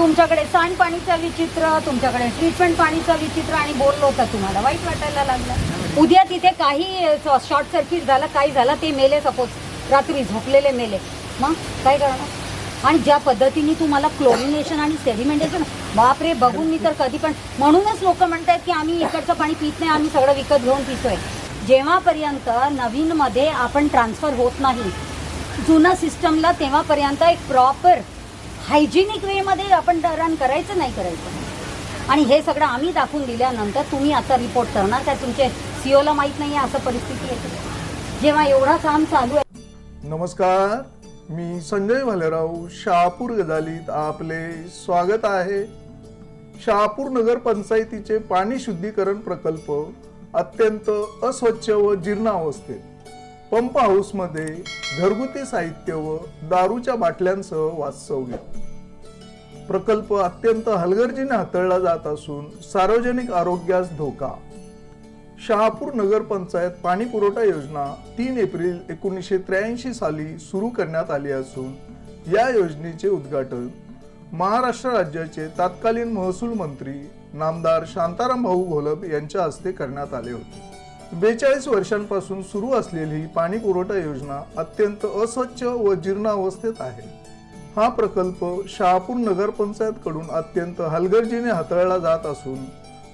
तुमच्याकडे सांडपाणीचं विचित्र तुमच्याकडे ट्रीटमेंट पाणीचा विचित्र आणि बोललो होता तुम्हाला वाईट वाटायला लागलं. उद्या तिथे काही शॉर्ट सर्किट झालं काही झालं ते मेले सपोज. रात्री झोपलेले मेले. मग काय करणार? आणि ज्या पद्धतीने तुम्हाला क्लोरिनेशन आणि सेडिमेंटेशन बापरे बघून मी तर कधी पण म्हणूनच लोक म्हणतात की आम्ही इकडचं पाणी पित नाही आम्ही सगळं विकत घेऊन पितोय. जेव्हापर्यंत नवीनमध्ये आपण ट्रान्सफर होत नाही जुनं सिस्टमला तेव्हापर्यंत एक प्रॉपर हायजिनिक वेमध्ये आपण रन करायचं नाही करायचं. आणि हे सगळं आम्ही दाखवून दिल्यानंतर तुम्ही आता रिपोर्ट करणार काय तुमचे सीओला माहीत नाही आहे असं परिस्थिती येते जेव्हा एवढा काम चालू आहे नमस्कार. मी संजय भालेराव शहापूर गदालीत आपले स्वागत आहे. शहापूर नगर पंचायतीचे पाणी शुद्धीकरण प्रकल्प अत्यंत अस्वच्छ व जीर्ण अवस्थेत पंप हाऊसमध्ये घरगुती साहित्य व दारूच्या बाटल्यांसह वास्तव्य प्रकल्प अत्यंत हलगर्जीने हाताळला जात असून सार्वजनिक आरोग्यास धोका. शहापूर नगरपंचायत पाणी पुरवठा योजना तीन एप्रिल एकोणीसशे त्र्याऐंशी साली सुरू करण्यात आली असून या योजनेचे उद्घाटन महाराष्ट्र राज्याचे तत्कालीन महसूल मंत्री नामदार शांताराम भाऊ घोलप यांच्या हस्ते करण्यात आले होते. बेचाळीस वर्षांपासून सुरू असलेली ही पाणी पुरवठा योजना अत्यंत अस्वच्छ व जीर्णावस्थेत आहे. हा प्रकल्प शहापूर नगरपंचायतकडून अत्यंत हलगर्जीने हाताळला जात असून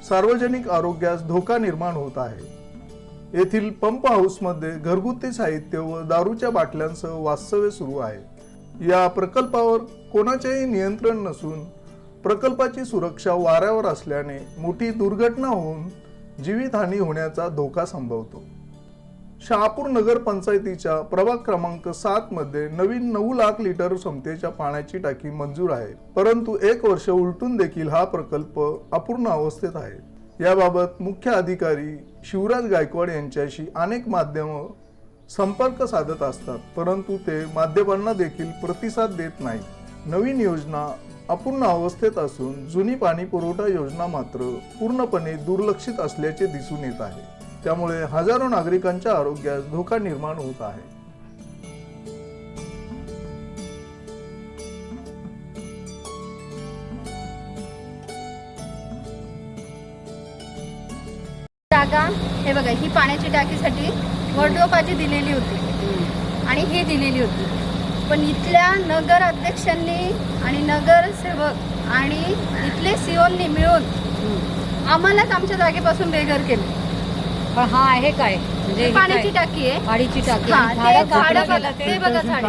सार्वजनिक आरोग्यास धोका निर्माण होत आहे. येथील पंप हाऊसमध्ये घरगुती साहित्य व दारूच्या बाटल्यांसह वास्तव्य सुरू आहे. या प्रकल्पावर कोणाचेही नियंत्रण नसून प्रकल्पाची सुरक्षा वाऱ्यावर असल्याने मोठी दुर्घटना होऊन जीवितहानी होण्याचा धोका संभवतो. शहापूर नगर पंचायतीच्या प्रभाग क्रमांक सात मध्ये नवीन नऊ लाख लिटर क्षमतेच्या पाण्याची टाकी मंजूर आहे. परंतु एक वर्ष उलटून देखील हा प्रकल्प अपूर्ण अवस्थेत आहे. याबाबत मुख्य अधिकारी शिवराज गायकवाड यांच्याशी अनेक माध्यम संपर्क साधत असतात परंतु ते माध्यमांना देखील प्रतिसाद देत नाही नवीन योजना अपूर्ण अवस्थेत असून जुनी पाणी पुरवठा योजना मात्र पूर्णपणे दुर्लक्षित असल्याचे दिसून येत आहे. त्यामुळे हजारो नागरिकांच्या आरोग्यास धोका निर्माण होत आहे. जागा हे बघा ही पाण्याची टाकीसाठी वडलोपाची दिलेली होती. आणि ही दिलेली होती. पण इथल्या नगर अध्यक्षांनी आणि नगरसेवक आणि इथले सीओनी मिळून आम्हालाच आमच्या जागेपासून बेघर केले. पण हा आहे काय? म्हणजे पाण्याची? टाकी आहे. गाडीची टाकी हा, ते बघा गेलं ते बघा झाडे.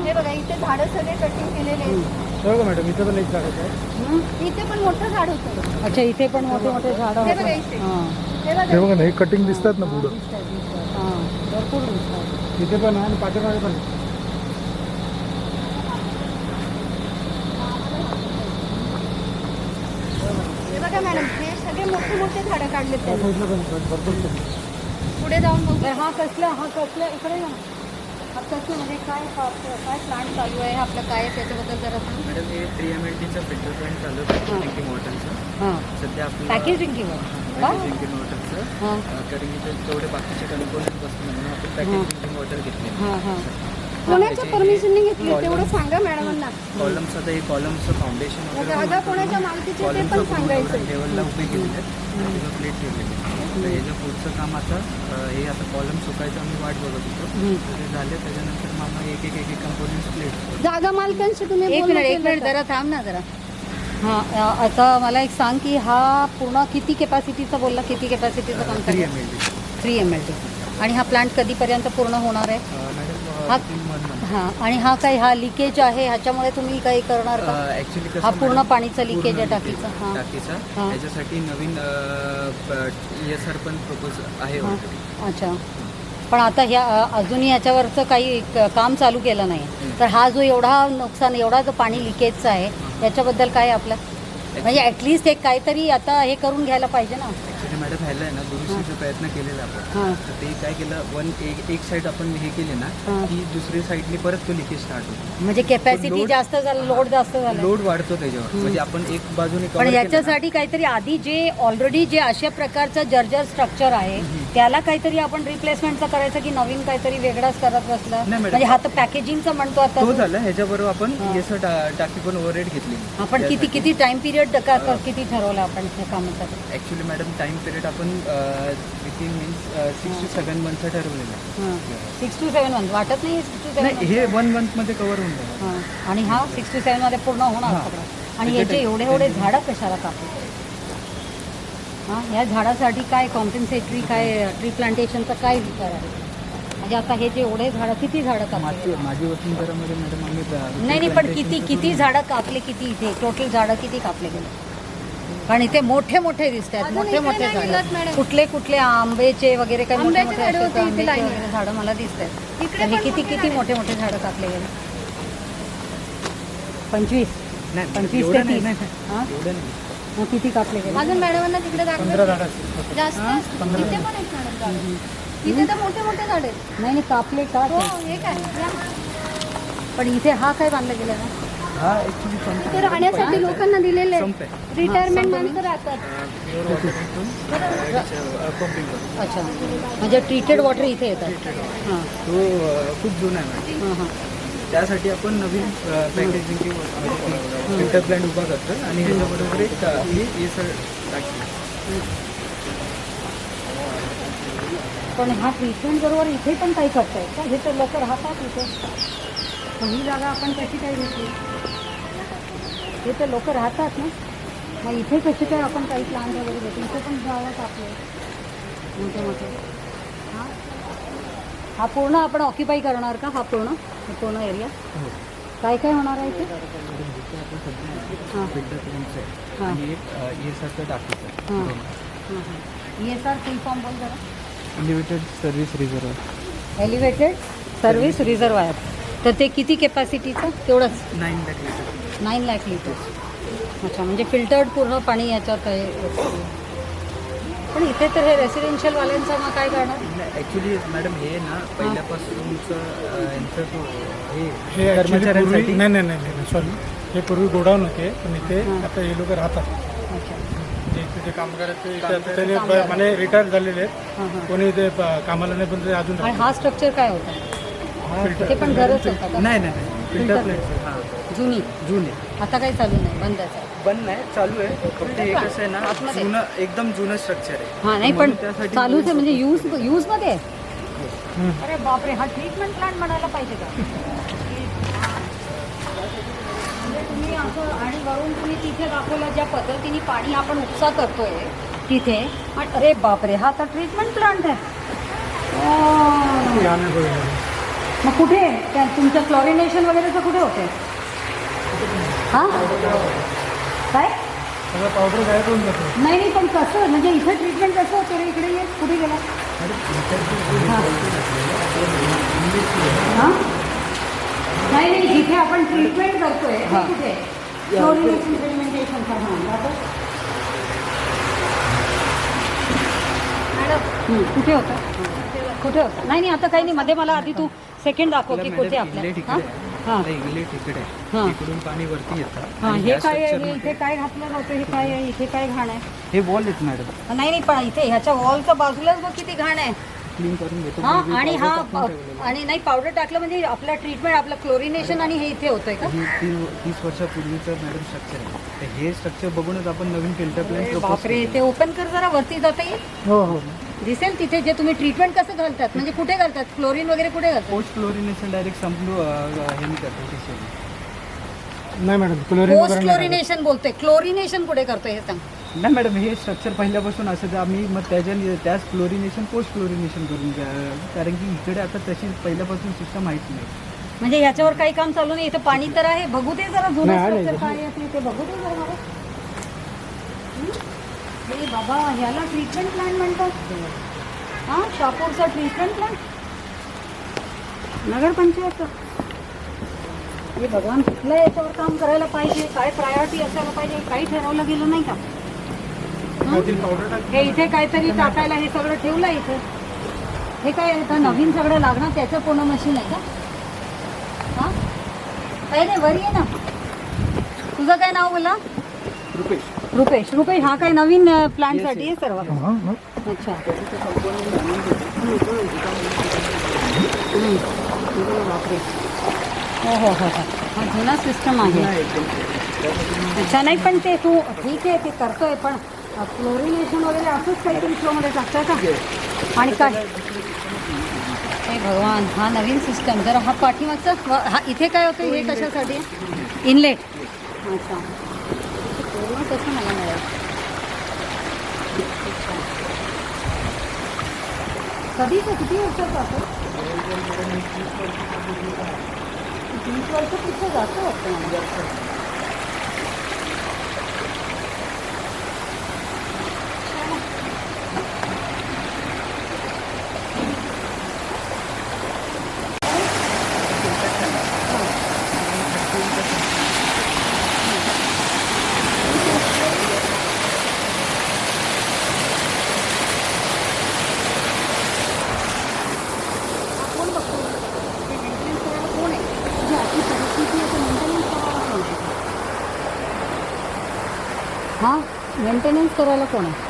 हे बघा इथे झाडं सगळे कटिंग केलेले आहेत. मॅडम इथं पण एक झाड आहे हं? इथे पण मोठं झाड होतं. अच्छा इथे पण मोठे मोठे झाडं हे बघा होते. ना हे कटिंग दिसतात ना पुढं. भरपूर दिसतंय. इथे पण आहे आणि पाठीमागे पण बघा मॅडम हे सगळे मोठे मोठे झाडं आहे. पुढे जाऊन बघू. हा कसला हा कसला इकडे ना हा कसलं म्हणजे काय काय प्लांट चालू आहे? आपलं काय आहे त्याच्याबद्दल जरा सांग. मॅडम हे थ्री एम एल टीचं फिल्टर प्लांट चालू आहे. ड्रिंकिंग वॉटरचं हां. सध्या आपलं पॅकेजिंग किंवा ड्रिंकिंग वॉटरचं हां? कारण की ते तेवढे बाकीचे कम्पोनंट बसत नाही म्हणून आपण पॅकेज ड्रिंकिंग वॉटर घेतले हां हां. कोणाच्या परमिशनने घेतली तेवढं सांगा मॅडमना. कॉलम्स आता हे कॉलमचं फाउंडेशन जागा कोणाच्या मालकीची ते पण सांगायचं. लेवलला उभे केलेले आहेत. प्लेट ठेवलेली आहे तर याचं पुढचं काम आता हे आता कॉलम सुकायचं आम्ही वाट बघत होतो. ते झाले. त्याच्यानंतर मग आम्ही एक एक एक एक कम्पोनंट्स प्लेट जागा मालकांशी तुम्ही एक मिनिट एक मिनिट? जरा थांब ना जरा. हां आता मला एक सांग की हा पूर्ण किती कॅपॅसिटीचा बोलला? किती कॅपॅसिटीचं काम थ्री करतो M L T three M L T आणि हा प्लांट कधीपर्यंत पूर्ण होणार आहे? हा- हां आणि हा काही हा लिकेज आहे ह्याच्यामुळे तुम्ही काही करणार का? ऍक्च्युली हा पूर्ण पाणीचं leakage आहे टाकीचं, हां. टाकीचा. हां. त्याच्यासाठी नवीन एस आर पण प्रपोज आहे हां. already. अच्छा. पण आता ह्या अजूनही याच्यावरचं काही क- काम चालू केलं नाही. तर हा जो एवढा नुकसान एवढा जो पाणी लिकेजचा आहे याच्याबद्दल काय आपलं? म्हणजे ॲटलिस्ट एक काहीतरी आता हे करून घ्यायला पाहिजे ना. मॅडम ह्याला आहे ना दुरुस्तीचा प्रयत्न केलेला आपण हां. तर ते काय केलं वन एक एक साईड आपण हे केले ना. की दुसरी साईडने परत तो लिकेज स्टार्ट होतो. म्हणजे कॅपॅसिटी जास्त झालं लोड जास्त झालं. लोड वाढतो त्याच्यावर. म्हणजे आपण एक बाजूने पण याच्यासाठी काहीतरी आधी जे ऑलरेडी जे अशा प्रकारचं जर्जर स्ट्रक्चर आहे त्याला काहीतरी आपण रिप्लेसमेंटचं करायचं की नवीन काहीतरी वेगळाच करत बसलं. म्हणजे हा तर पॅकेजिंगचं म्हणतो आता तो. झाला ह्याच्याबरोबर आपण टाकी पण ओव्हर घेतली. आपण किती किती टाइम पिरियड किती ठरवलं आपण कामासाठी? ॲक्च्युली मॅडम टाइम पिरियड आपण within means six two seven मंथचा ठरवलेला आहे. सिक्स टू सेवन मंथ वाटत नाही सिक्स टू नाही सेवन हे वन मंथमध्ये कव्हर होऊन जाणार आणि हा सिक्स टू सेवनमध्ये पूर्ण होणार हां. सगळं. आणि याचे एवढे एवढे झाडं कशाला कापले हां या झाडासाठी काय कॉम्पेन्सेटरी काय ट्री प्लांटेशनचा काय विचार आहे? म्हणजे आता हे जे एवढे झाडं किती झाडं कापले? माझी माझी वसुंधरामध्ये मॅडम आम्ही नाही नाही पण किती किती झाडं कापले किती इथे? टोटल झाडं किती कापले गेले? कारण इथे मोठे मोठे दिसत आहेत मोठे मोठे झाडं. कुठले कुठले आंबेचे वगैरे काही मोठे मोठे झाडं आंब्याचे. वगैरे मला दिसत आहेत इकडे हे पण किती किती. मोठे मोठे झाडं कापले गेले? पंचवीस. पंचवीस ते तीस. हां? किती कापले गेले? अजून मॅडमांना तिकडे जास्त. इथे तर मोठे मोठे झाड आहेत. नाही नाही कापले का हो? हे. पण इथे हा काय बांधला गेला ना? हा राहण्यासाठी लोकांना दिलेले रिटायरमेंट माणसं राहतात. अच्छा. म्हणजे ट्रीटेड वॉटर इथे येतात. हां. तो खूप जुना आहे हां हां. त्यासाठी आपण नवीन पॅकेजिंग फिल्टर प्लॅन्ट उभा करतो आणि ह्याच्याबरोबर एक पण हा ट्रीटमेंट बरोबर इथे पण काही करतायत का? हे तर लोक राहतात इथे. ही जागा आपण कशी काय घेतली. हे तर लोक राहतात ना. मग इथे कशी काय आपण काही प्लांट वगैरे घेतो इथे पण जागा कापले मोठे मोठे. हां? हा पूर्ण आपण ऑक्युपाय करणार का? हा पूर्ण? हा पूर्ण एरिया काय काय होणार आहे इथे? हां. हां. हे. हां. हां हां. फुल फॉर्म बोल जरा. Limited service reserve elevated service reservoir तर ते किती कॅपॅसिटीचं तेवढंच. Nine lakh litre nine lakh litre. अच्छा म्हणजे फिल्टर्ड पूर्ण पाणी याच्यात आहे पण इथे तर हे रेसिडेन्शियलवाल्यांचं मग काय करणार ॲक्च्युली मॅडम हे ना हे. हे कर्मचाऱ्यांसाठी नाही नाही नाही नाही सॉरी हे पूर्वी गोडाऊन होते पण इथे. आता हे लोक राहतात. तिथे काम करायचे म्हणजे रिटायर झालेले आहेत. कोणी इथे कामाला नाही पण ते अजून हा स्ट्रक्चर काय होता? ते पण घरच होता नाही नाही. फिल्टर हां. जुनी. जुने. आता काही चालू नाही बंदच आहे. बंद नाही चालू आहे. फक्त हे. कसं आहे ना आतमध्ये? जुनं एकदम जुनं स्ट्रक्चर आहे. हा नाही पण म्हणून त्यासाठी चालूच आहे म्हणजे यूज यूजमध्ये आहे? अरे बापरे हा ट्रीटमेंट प्लांट म्हणायला पाहिजे का? म्हणजे तुम्ही असं आणि वरून तुम्ही तिथे दाखवलं ज्या पद्धतीने पाणी आपण उपसा करतोय तिथे. अरे बापरे हा तर ट्रीटमेंट प्लांट आहे. ओ. मग कुठे? त्या तुमचं क्लॉरिनेशन वगैरेचं कुठे होते? हा? काय? पावडर गायब होऊन जातो. नाही नाही पण कसं? म्हणजे इथं ट्रीटमेंट कसं होतं रे? इकडे ये. कुठे गेला? हां. हां? नाही नाही जिथे आपण ट्रीटमेंट करतोय ते हां. कुठे? फ्लोरिनेशन ट्रीटमेंटेशन हां हं, कुठे होतं? कुठे नाही नाही आता काही नाही. मध्ये मला आधी तू सेकंड दाखव की कुठे आपलं हां? हां. इलेट इकडे हां. आहे. इकडून पाणी वरती येतं. हां आणि हे काय आहे? structure हे मध्ये- इथे काय घातलं नव्हतं? हे काय आहे? इथे काय घाण आहे? हे वॉल आहेत मॅडम नाही नाही पण इथे ह्याच्या वॉलच्या बाजूलाच बघ किती घाण आहे. क्लीन करून घेतो. हा म्हणजे आणि powder हा टाकून ठेवलेलं आहे. आणि नाही पावडर टाकलं म्हणजे आपलं ट्रीटमेंट आपलं क्लोरिनेशन आणि हे इथे होतंय का? ही तीन तीस वर्षापूर्वीचं मॅडम स्ट्रक्चर आहे. तर हे स्ट्रक्चर बघूनच आपण नवीन फिल्टर प्लॅन बापरे ते ओपन कर जरा वरती जाता येईल? हो हो. दिसेल तिथे जे तुम्ही ट्रीटमेंट कसं घालतात? म्हणजे कुठे घालतात? क्लोरीन वगैरे कुठे घालतात? पोस्ट क्लोरिनेशन डायरेक्ट संपलो हे मी करतो. नाही मॅडम क्लोरीन पोस्ट वगैरे नाही क्लोरिनेशन बोलतोय. क्लोरिनेशन कुठे करतोय हे सांग. नाही मॅडम हे स्ट्रक्चर पहिल्यापासून असं आम्ही मग त्याच्या त्याच क्लोरिनेशन पोस्ट क्लोरिनेशन करून घ्या. कारण की इकडे आता तशी पहिल्यापासून सिस्टम माहीत नाही. म्हणजे ह्याच्यावर काही काम चालू नाही. इथं पाणी तर आहे. बघू दे जरा जुनं नाही, structure काय आहे ते- ते बघू दे जरा मला. हं? हे बाबा ह्याला ट्रीटमेंट प्लांट म्हणतात. हा शापूरचा ट्रीटमेंट प्लांट नगरपंचायत. हे भगवान कुठल्या याच्यावर काम करायला पाहिजे? काय प्रायोरिटी असायला पाहिजे? काही ठरवलं गेलं नाही का? हं? हे इथे काहीतरी टाकायला हे सगळं ठेवलं इथे. हे काय नवीन सगळं लागणार त्याचं पूर्ण मशीन आहे का? हा? काही नाही वरी आहे ना. तुझं काय नाव बोला? रुपेश. रुपेश रुपेश हा काय नवीन प्लांटसाठी आहे सर्व? अच्छा. हो हो हो हो. हा जुना सिस्टम आहे. अच्छा नाही पण ते तू ठीक आहे ते करतोय पण क्लोरिनेशन वगैरे असंच काहीतरी फ्लोमध्ये टाकतं का? आणि काय? हे भगवान हा नवीन सिस्टम जर हा पाठीमागचा हा इथे काय होतं हे कशासाठी? इनलेट अच्छा. पूर्ण कसं मला मिळेल? कधीच किती वर्षाचं तीस वर्ष वर्षापेक्षा जास्त वाटतं मला? कोण बघतो ते मेंटेनन्स करायला कोण आहे जी अशी परिस्थिती आहे ते मेंटेनन्स करायला कोण आहे हां? मेंटेनन्स करायला कोण आहे?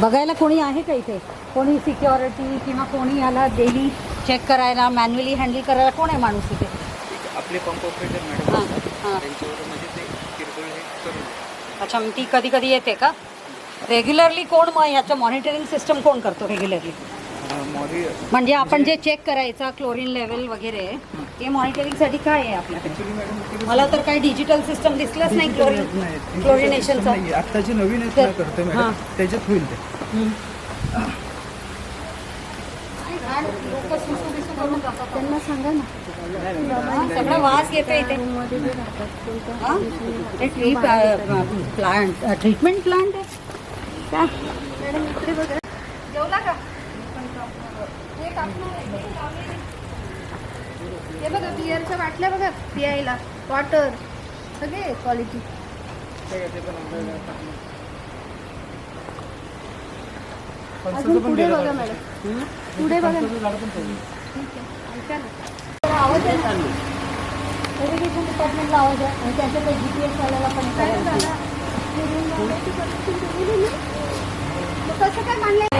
बघायला कोणी आहे का इथे? कोणी सिक्युरिटी किंवा कोणी याला डेली चेक करायला मॅन्युअली हँडल करायला कोण आहे माणूस इथे? आपले पंप ऑपरेटर मॅडम हां देतात. अच्छा मग ती कधी कधी येते का? रेग्युलरली कोण मग ह्याचं मॉनिटरिंग सिस्टम कोण करतो रेग्युलरली म्हणजे आपण जे चेक करायचा क्लोरीन लेवल वगैरे ते मॉनिटरिंगसाठी काय आहे आपल्याकडे? मला तर काही डिजिटल सिस्टम दिसलंच नाही क्लोरीन क्लोरिनेशनचं नाही, आत्ताची नवीन तर- हां. मॅडम त्याच्यात होईल ते. त्यांना सांगा ना. सगळं वास येतो इथे. हा? हे प्लांट ट्रीटमेंट प्लांट आहे. का मॅडम इकडे बघा. जेवला का? हे बघा बिअरच्या बाटल्या बघा पियायला. वॉटर सगळे क्वालिटी अजून पुढे बघा मॅडम पुढे बघा. ठीक आहे. ऐका ना. आवाज आहे इरिगेशन डिपार्टमेंटला आवाज आहे. त्याच्यात जी पी एस वाल्याला पण मॅडम करायला दादा हे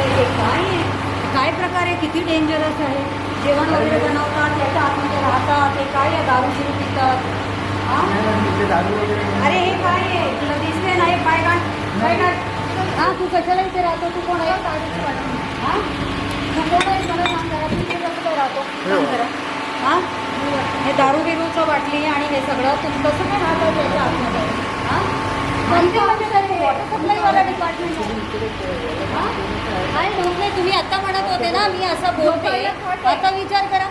काय प्रकार आहे? किती डेंजरस आहे? जेवण वगैरे बनवतात याच्या आतमध्ये राहतात हे काय आहे? दारू सुरू पितात. हा? अरे हे काय आहे? तुला दिसले नाही? पाय काढ पाय हा तू कशाला इथे राहतो? तू कोण आहे? हा? तू कोण आहे? मला सांग जरा. तू इथे कसं काय राहतो? जरा. हा? हे दारू बिरूचं बाटली आणि हे सगळं तू कसं काय राहतो त्याच्या आतमध्ये? हा? कोणत्या वॉटर सप्लायवाला डिपार्टमेंट काय ढोकले तुम्ही आता म्हणत होते ना मी असं बोलते. आता विचार करा.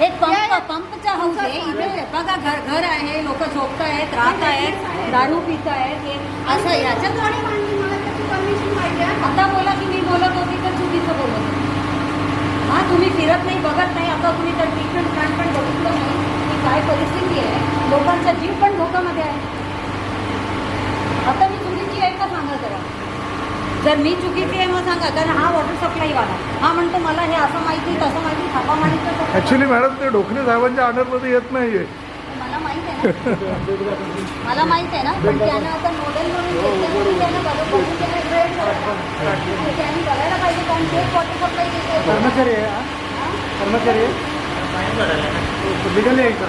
एक पंप पंपचा हाऊस आहे इथे बघा घर घर आहे लोक झोपत आहेत राहत आहेत दारू पित आहेत हे असं याच्यात हा. आता बोला की मी बोलत होती तर चुकीचं बोलत होती. हा तुम्ही फिरत नाही बघत नाही आता तुम्ही तर ट्रीटमेंट प्लांट पण बघितलं नाही. की काय परिस्थिती आहे? लोकांचा जीव पण धोक्यामध्ये आहे आता मी चुकीची आहे का सांगा जरा जर मी चुकीची आहे मग सांगा कारण हा वॉटर सप्लायवाला हा म्हणतो मला हे असं माहिती तसं माहिती थापा माहिती ऍक्च्युली मॅडम ते ढोकणे साहेबांच्या अंडरमध्ये येत नाहीये. मला माहीत आहे ना. मला माहीत आहे ना पण त्यानं आता मॉडेल म्हणून घेतलं म्हणून त्यानं. त्याने बघायला पाहिजे ते वॉटर सप्लाय कर्मचारी आहे हा? कर्मचारी आहे? लिगली आहे का?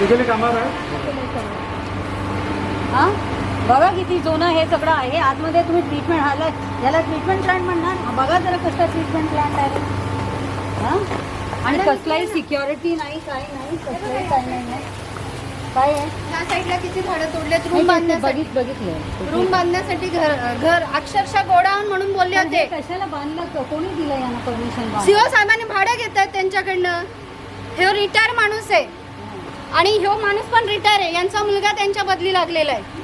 लिगली कामावर आहे? हा? बघा किती जुनं हे सगळं आहे. आतमध्ये तुम्ही ट्रीटमेंट हाला याला ट्रीटमेंट प्लांट म्हणणार? बघा जरा कसला ट्रीटमेंट प्लांट आहे हा? आणि कसलाही सिक्युरिटी नाही काही नाही कसलंही काही नाही. काय आहे? ह्या साईडला किती झाडं तोडलेत? नाही, रूम बांधण्यासाठी. बघित बघितलं रूम बांधण्यासाठी घर घर. अक्षरशः गोडाऊन म्हणून बोलले पण हे होते. कशाला बांधलं? क- कोणी दिलं यांना परमिशन सीओ साहेबांनी भाडं घेत आहेत त्यांच्याकडनं. हे रिटायर माणूस आहे. आणि ह्यो माणूस पण रिटायर आहे. यांचा मुलगा त्यांच्या बदली लागलेला आहे.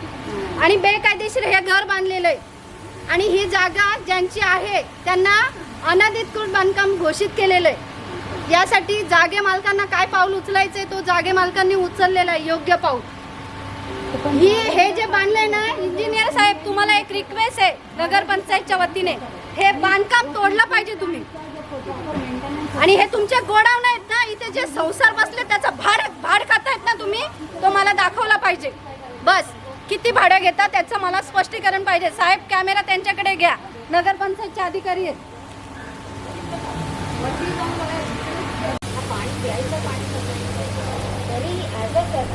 आणि बेकायदेशीर हे घर बांधलेलं आहे. आणि ही जागा ज्यांची आहे त्यांना अनधिकृत बांधकाम घोषित केलेलं आहे. यासाठी जागे मालकांना काय पाऊल उचलायचंय तो जागे मालकांनी उचललेला आहे योग्य पाऊल. ही हे जे बांधलंय ना इंजिनियर साहेब तुम्हाला एक रिक्वेस्ट आहे नगरपंचायतच्या वतीने. हे बांधकाम तोडलं पाहिजे तुम्ही. आणि हे तुमचे गोडाऊन आहेत ना इथे जे संसार बसले त्याचा भाड भाड आहेत ना तुम्ही तो मला दाखवला पाहिजे. बस. किती भाडं घेता त्याचं मला स्पष्टीकरण पाहिजे. साहेब कॅमेरा त्यांच्याकडे घ्या. नगरपंचायतचे अधिकारी आहेत. पाणी प्यायचं पाणी ॲज अ तरी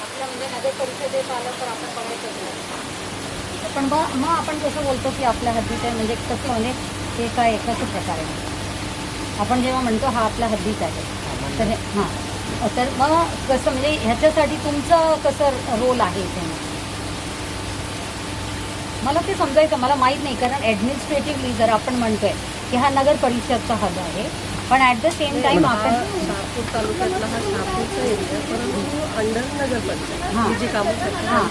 आपल्या म्हणजे आलं तर आपण पण मग मग आपण कसं बोलतो की आपल्या हद्दीत आहे म्हणजे कसं म्हणजे ते काय एकाच प्रकार आहे. आपण जेव्हा म्हणतो हा आपल्या हद्दीत आहे. तर हे तर मग कसं म्हणजे ह्याच्यासाठी तुमचं कसं रोल आहे इथे? मला ते समजायचं मला माहीत नाही कारण ॲडमिनिस्ट्रेटिव्हली जर आपण म्हणतोय की हा नगर परिषदचा हद आहे पण ॲट द सेम टाइम आपण नागपूर तालुक्यातला हा एरिया परंतु अंडर हां. ही जी कामं हां.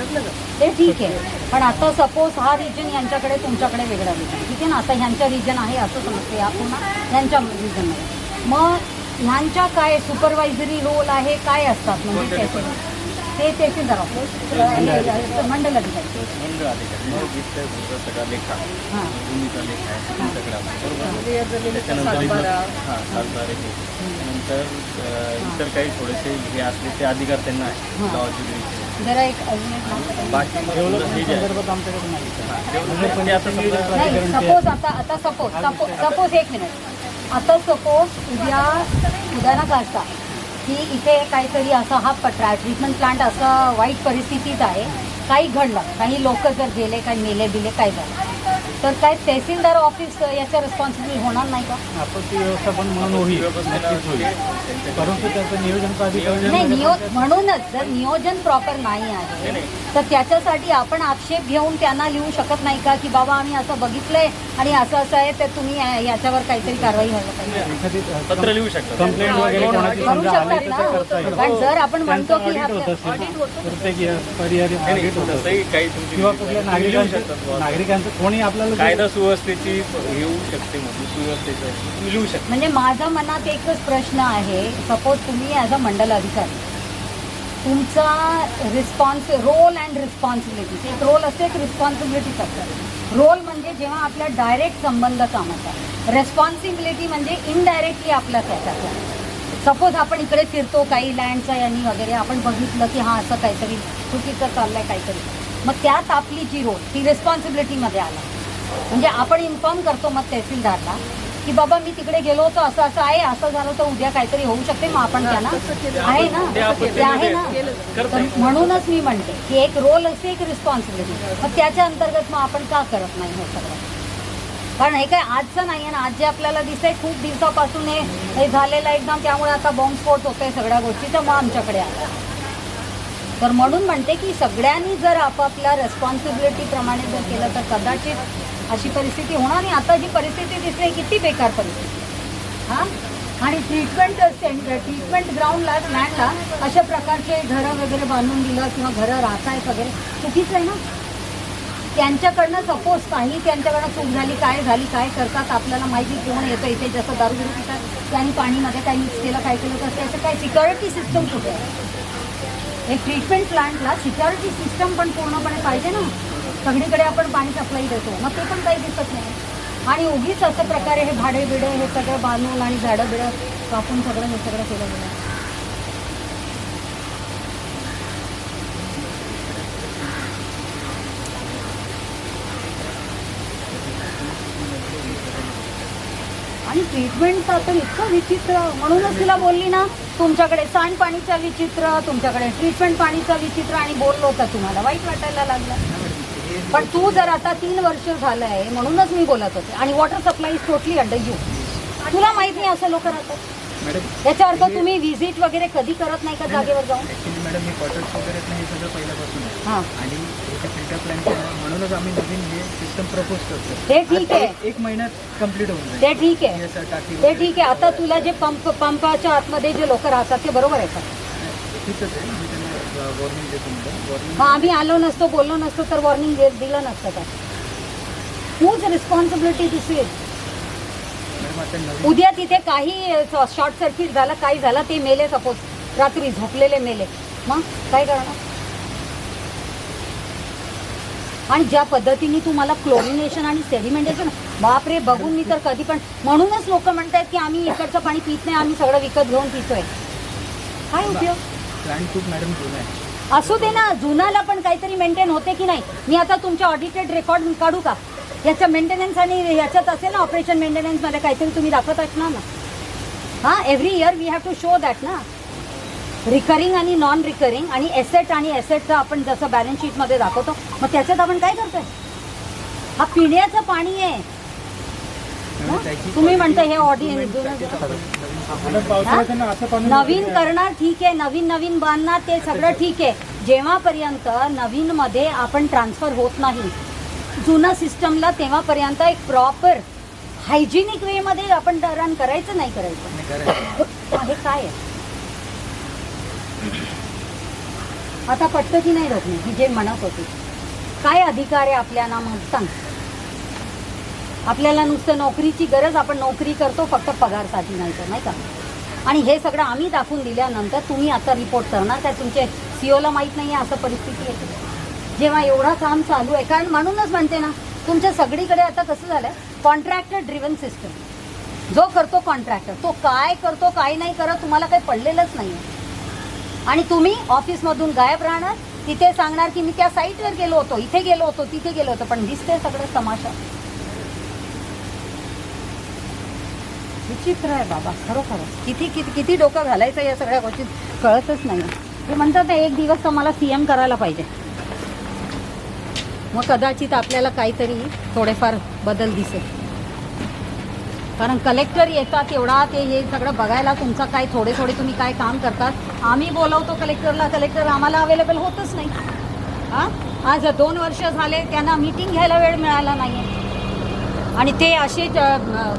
ते ठीक आहे. पण आता सपोज हा रिजन यांच्याकडे तुमच्याकडे वेगळा रिजन ठीक आहे ना? आता ह्यांचा रिजन आहे असं समजते या पूर्ण ह्यांच्या रिजनमध्ये मग ह्यांच्या काय सुपरवायझरी रोल आहे काय असतात? म्हणजे त्याचे ते त्याचे जरा मंडल अधिकारी. मंडळ अधिकारी. मग वित्त भूत सगळा लेखा. हां. भूमीचा लेखा आहे सगळं सगळं आपण बरोबर क्लिअर जमिनीचा त्याच्यानंतर इथं- सातबारा हां सातबारा हे. त्यानंतर अं, इतर काही थोडेसे हे असले ते अधिकार त्यांना आहे. गावाची वेळी. जरा एक अजून एक माहिती बाकी मग हे जे आहे, संदर्भात आमच्याकडे नाही. हां, डेव्हलपमेंट ते आता समजा नाही सपोज आता आता सपोज सपोज सपोज एक मिनिट आता सपोज उद्या उद्याना काढता की इथे काहीतरी असा हा पटरा ट्रीटमेंट प्लांट असं वाईट परिस्थितीत आहे काही घडलं काही लोक जर गेले काही मेले बिले काय झालं. तर काय तहसीलदार ऑफिस याच्या रिस्पॉन्सिबल होणार नाही का? आपत्ती व्यवस्थापन म्हणून होईल नक्कीच होईल. परंतु त्याचं नियोजन नाही नियो म्हणूनच जर नियोजन प्रॉपर नाही आहे तर त्याच्यासाठी आपण आक्षेप घेऊन त्यांना लिहू शकत नाही का की बाबा आम्ही असं बघितलंय आणि असं असं आहे तर तुम्ही याच्यावर काहीतरी कारवाई व्हायला पाहिजे. एखादी पत्र लिहू शकतात. कंप्लेंट वगैरे कोणाची करू समजा आली शकतात ना. येईल. कारण जर आपण म्हणतो की हा- प्रत्येक परिहारी ऑडिट होत किंवा कुठल्या नागरिकांचं कोणी आपल्याला कायदा सुव्यवस्थेची होऊ शकते म्हणजे सुव्यवस्थेचं लिहू शकता. म्हणजे माझ्या मनात एकच प्रश्न आहे सपोज तुम्ही ॲज अ मंडल अधिकारी तुमचा रिस्पॉन्स रोल अँड रिस्पॉन्सिबिलिटी एक रोल असते एक रिस्पॉन्सिबिलिटी असते रोल म्हणजे जेव्हा आपला डायरेक्ट संबंध कामाचा रेस्पॉन्सिबिलिटी म्हणजे इनडायरेक्टली आपल्या त्याच्यातला सपोज आपण इकडे फिरतो काही लँडचा यांनी वगैरे आपण बघितलं की हां असं काहीतरी चुकीचं चाललंय काहीतरी. मग त्यात आपली जी रोल ती रिस्पॉन्सिबिलिटीमध्ये आला. म्हणजे आपण इन्फॉर्म करतो मग तहसीलदारला की बाबा मी तिकडे गेलो होतो असं असं आहे असं झालं तर उद्या काहीतरी होऊ शकते मग आपण त्यांना आहे ना ते आहे ना? तर म्हणूनच मी म्हणते की एक रोल असते एक रिस्पॉन्सिबिलिटी मग त्याच्या अंतर्गत मग आपण का करत नाही हे सगळं? कारण हे काय आजचं नाही आहे ना आज जे आपल्याला दिसतंय खूप दिवसापासून हे झालेलं आहे एकदम त्यामुळे आता बॉम्बस्फोट होतोय सगळ्या गोष्टी तर मग आमच्याकडे आला. तर म्हणून म्हणते की सगळ्यांनी जर आपापल्या रेस्पॉन्सिबिलिटीप्रमाणे जर केलं तर कदाचित अशी परिस्थिती होणार नाही. आता जी परिस्थिती दिसते किती बेकार परिस्थिती हां? आणि ट्रीटमेंट ट्रीटमेंट ग्राउंडला लँडला अशा प्रकारचे घरं वगैरे बांधून दिलं किंवा घरं राहतायत वगैरे चुकीचं आहे ना? त्यांच्याकडनं सपोज काही त्यांच्याकडनं चूक झाली काय झाली काय करतात आपल्याला माहिती कोण येतं इथे? जसं दारू बिरू पितात त्यांनी पाणीमध्ये काही मिक्स केलं काय केलं तर त्याचं काय सिक्युरिटी सिस्टम कुठे आहे? हे ट्रीटमेंट प्लांटला सिक्युरिटी सिस्टम पण पूर्णपणे पाहिजे ना. सगळीकडे आपण पाणी सप्लाय देतो. मग ते पण काही दिसत नाही. आणि उगीच असं प्रकारे हे भाडे बिडे हे सगळं बांधून आणि झाडं बिडं कापून सगळं हे सगळं केलं गेलं. आणि ट्रीटमेंटचं आता इतकं विचित्र म्हणूनच तिला बोलली ना तुमच्याकडे सांडपाणीचा विचित्र तुमच्याकडे ट्रीटमेंट पाणीचा विचित्र आणि बोललो होता तुम्हाला वाईट वाटायला लागलं. पण तू जर आता तीन वर्ष झालं आहे म्हणूनच मी बोलत होते. आणि water supply is totally under you तुला माहीत नाही असं लोक राहतात. मॅडम याचा अर्थ तुम्ही व्हिजिट वगैरे कधी करत नाही का जागेवर जाऊन? ऍक्च्युली मॅडम क्वार्टर्स वगैरे हे सगळं पहिल्यापासून आहे. हां. आणि फिल्टर प्लॅन म्हणूनच आम्ही नवीन हे सिस्टम प्रपोज करतो ते ठीक आहे. एक- एक महिन्यात कंप्लीट होऊन जाईल. ते ठीक आहे. टाकी ते वगैरे. ठीक आहे. आता तुला जे पंप पंपाच्या आतमध्ये जे लोक राहतात ते बरोबर आहे का? ठीकच आहे. मी वॉर्निंग देतो आम्ही आलो नसतो बोललो नसतो तर वॉर्निंग दिलं नसतं का? हूज रिस्पॉन्सिबिलिटी दिस इज उद्या तिथे काही शॉर्ट सर्किट झालं काही झालं ते मेले सपोज रात्री झोपलेले मेले. मग काय करणार? आणि ज्या पद्धतीने तुम्हाला क्लोरिनेशन आणि सेडिमेंटेशन बापरे बघून मी तर कधी पण म्हणूनच लोक म्हणतात की आम्ही इकडचं पाणी पित नाही आम्ही सगळं विकत घेऊन पितोय. काय उपयोग? प्लॅन खूप मॅडम जुना आहे. असू दे ना जुनाला पण काहीतरी मेंटेन होते की नाही? मी आता तुमच्या ऑडिटेड रेकॉर्ड काढू का? याचा मेंटेनन्स आणि याच्यात असेल ना ऑपरेशन मेंटेनन्समध्ये काहीतरी तुम्ही दाखवत असणार ना हां every year we have to show that ना. रिकरिंग आणि नॉन रिकरिंग आणि एसेट आणि एसेटचं आपण जसं बॅलन्स शीटमध्ये दाखवतो मग त्याच्यात आपण काय करतोय? हा पिण्याचं पाणी आहे. तुम्ही म्हणता हे ऑडियन्स नवीन करणार ठीक आहे नवीन नवीन बांधणार ते सगळं ठीक आहे. जेव्हापर्यंत नवीन मध्ये आपण ट्रान्सफर होत नाही जुनं सिस्टमला तेव्हापर्यंत एक प्रॉपर हायजिनिक वे मध्ये आपण रन करायचं नाही करायचं. हे काय आहे? आता पटतं की नाही रोखणे ही जे म्हणत होती. काय अधिकार आहे आपल्याला मग सांग. आपल्याला नुसतं नोकरीची गरज आपण नोकरी करतो फक्त पगारसाठी नाही तर नाही का? आणि हे सगळं आम्ही दाखवून दिल्यानंतर तुम्ही आता रिपोर्ट करणार काय तुमचे सीओला माहीत नाही आहे असं परिस्थिती येते जेव्हा एवढं काम चालू आहे कारण म्हणूनच म्हणते ना तुमच्या सगळीकडे आता कसं झालं आहे कॉन्ट्रॅक्टर ड्रिवन सिस्टम जो करतो कॉन्ट्रॅक्टर तो काय करतो काय नाही करत तुम्हाला काही पडलेलंच नाही आहे आणि तुम्ही ऑफिसमधून गायब राहणार तिथे सांगणार की मी त्या साईटवर गेलो होतो इथे गेलो होतो तिथे गेलो होतो पण दिसते सगळं तमाशा. विचित्र आहे बाबा खरोखरच किती किती किती डोकं घालायचं या सगळ्या गोष्टीत कळतच नाही. ते म्हणतात ना एक दिवस तर मला सी एम करायला पाहिजे. मग कदाचित आपल्याला काहीतरी थोडेफार बदल दिसेल. कारण कलेक्टर येतात एवढा ते हे सगळं बघायला तुमचा काय थोडे थोडे तुम्ही काय काम करतात? आम्ही बोलवतो कलेक्टरला कलेक्टर आम्हाला अवेलेबल होतच नाही. हां? आज दोन वर्ष झाले त्यांना मीटिंग घ्यायला वेळ मिळाला नाही आणि ते असे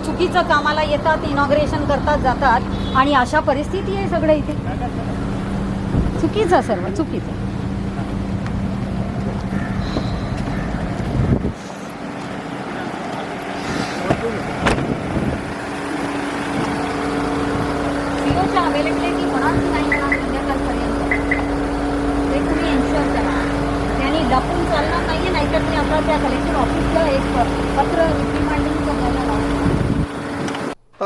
चुकीचं कामाला येतात इनॉग्रेशन करतात जातात. आणि अशा परिस्थिती आहे सगळं इथे. चुकीचं सर्व चुकीचं सीओच्या अवेलेबिलिटी होणार की नाही होणार संध्याकाळपर्यंत ते तुम्ही एन्श्युअर करा त्यांनी लपून चालणार नाही नाहीतर मी आपला त्या कलेक्टर ऑफिसला एक पत्र रिमांडिंग करायला लावतो